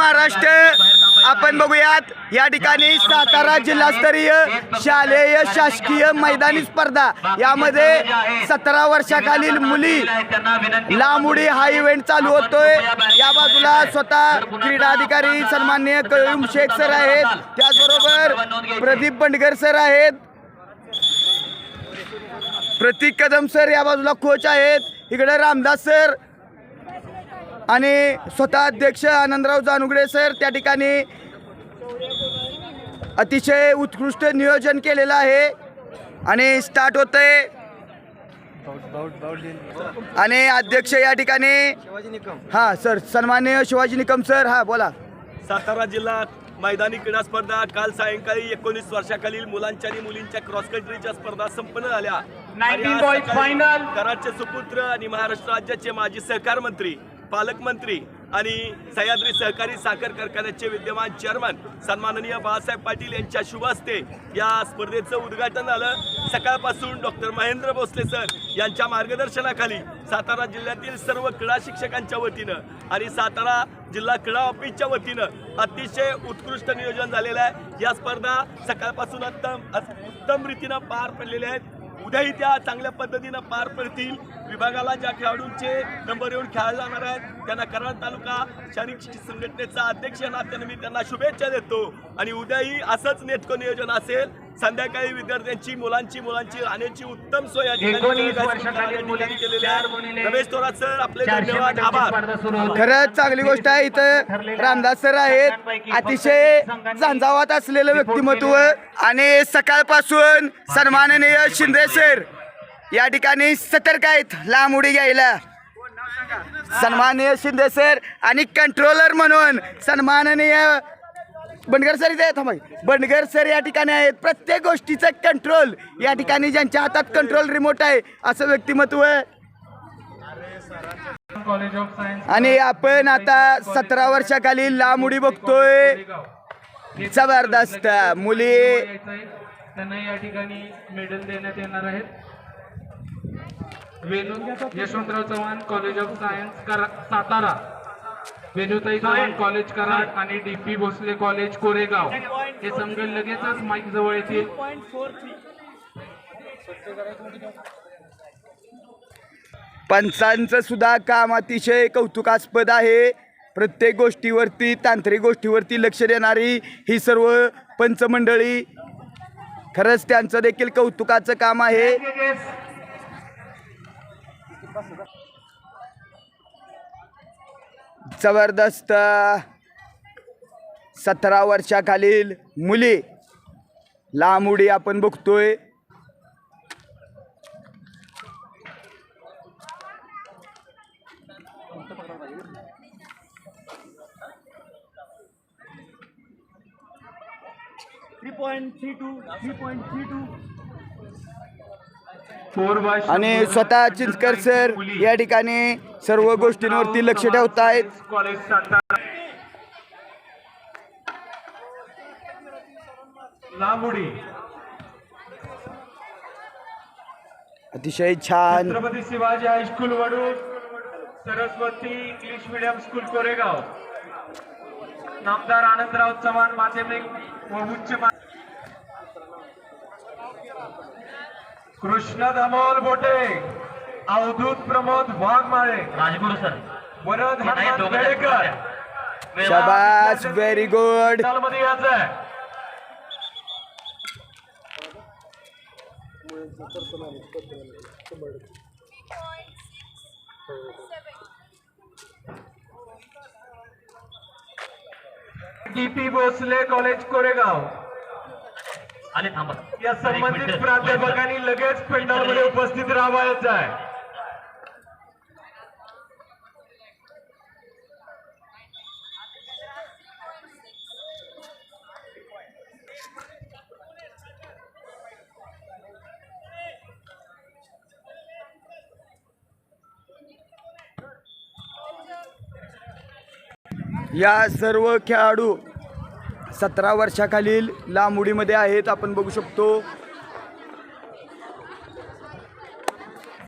महाराष्ट्र. आपण बघूयात या ठिकाणी सातारा जिल्हास्तरीय शालेय शासकीय मैदानी स्पर्धा. यामध्ये सतरा वर्षाखालील मुली लांब उडी हा इव्हेंट चालू होतोय. या बाजूला स्वतः क्रीडा अधिकारी सन्मान्य कयूम शेख सर आहेत. त्याचबरोबर प्रदीप बंडगर सर आहेत. प्रतीक कदम सर या बाजूला कोच आहेत. इकडे रामदास सर आणि स्वतः अध्यक्ष आनंदराव जानुगडे सर त्या ठिकाणी अतिशय उत्कृष्ट नियोजन केलेलं आहे. आणि स्टार्ट होतंय. आणि अध्यक्ष या ठिकाणी हा सर सन्मान्य शिवाजी निकम सर हा बोला. सातारा जिल्ह्यात मैदानी क्रीडा स्पर्धा काल सायंकाळी एकोणीस वर्षाखालील मुलांच्या आणि मुलींच्या क्रॉस कंट्रीच्या स्पर्धा संपन्न झाल्या. आणि 19 आज boys सकाळी final. कराडचे सुपुत्र आणि महाराष्ट्र राज्याचे माजी सहकार मंत्री पालकमंत्री आणि सह्याद्री सहकारी साखर कारखान्याचे विद्यमान चेअरमन सन्माननीय बाळासाहेब पाटील यांच्या शुभ हस्ते या स्पर्धेचं उद्घाटन झालं. सकाळपासून डॉक्टर महेंद्र भोसले सर यांच्या मार्गदर्शनाखाली सातारा जिल्ह्यातील सर्व क्रीडा शिक्षकांच्या वतीनं आणि सातारा जिल्हा क्रीडा ऑफिसच्या वतीनं अतिशय उत्कृष्ट नियोजन झालेलं आहे. या स्पर्धा सकाळपासून उत्तम उत्तम रीतीनं पार पडलेल्या आहेत. उद्याही त्या चांगल्या पद्धतीनं पार पडतील. विभागाला ज्या खेळाडूंचे नंबर येऊन खेळायला जाणार आहेत त्यांना कराड तालुका शारीरिक शिक्षण संघटनेचा अध्यक्ष या नात्याने मी त्यांना शुभेच्छा देतो. आणि उद्याही असंच नेटकं नियोजन असेल संध्याकाळी विद्यार्थ्यांची मुलांची मुलांची राहण्याची उत्तम सोय या ठिकाणी केलेली आहे. रमेश थोरात सर आपले धन्यवाद. आभार. खरंच चांगली गोष्ट आहे इथं. रामदास सर आहेत. अतिशय झंझावात असलेलं व्यक्तिमत्व आणि सकाळपासून सन्माननीय शिंदे सर या ठिकाणी सतर्क आहेत. लांब उडी घ्यायला. सन्माननीय शिंदे सर आणि कंट्रोलर म्हणून सन्माननीय बंडगर सर इथे थांबा. बंडगर सर या ठिकाणी आहेत. प्रत्येक गोष्टीचं कंट्रोल या ठिकाणी ज्यांच्या हातात कंट्रोल रिमोट आहे असं व्यक्तिमत्व आणि आपण आता सतरा वर्षाखाली लांब उडी बघतोय. जबरदस्त. मुली त्यांना या ठिकाणी मेडल देण्यात येणार आहेत. Venu Yashwantrao Chavan college of science Satara. Venutai Chavan college Karad आणि D P Bhosale college Koregaon. हे संघ लगेचच माईक जवळ येतील पंचांचं सुद्धा काम अतिशय कौतुकास्पद आहे. प्रत्येक गोष्टीवरती तांत्रिक गोष्टीवरती लक्ष देणारी ही सर्व पंचमंडळी खरंच त्यांचं देखील कौतुकाचं काम आहे. जबरदस्त सतरा वर्षाखालील मुली लांब उडी आपण बघतोय. फोर बाय आणि स्वतः चिंचकर सर या ठिकाणी सर्व गोष्टींवरती लक्ष ठेवत आहेत अतिशय छान. Chhatrapati Shivaji high school Vadur Saraswati English medium school Koregaon. नामदार आनंदराव चव्हाण माध्यमिक व उच्च कृष्ण दामोल बोटे अवधूत प्रमोद वाघमाळे राजगुरू सर. वरद नाही, हनुमान बेडेकर शाबास व्हेरी गुडमध्ये यायचं आहे टीपी भोसले कॉलेज कोरेगाव. आले थांबा. या संबंधित. प्राध्यापकांनी लगेच पेंडॉलमध्ये उपस्थित राहावायचं आहे. या सर्व खेळाडू सतरा वर्षाखालील लांब उडीमध्ये आहेत आपण बघू शकतो.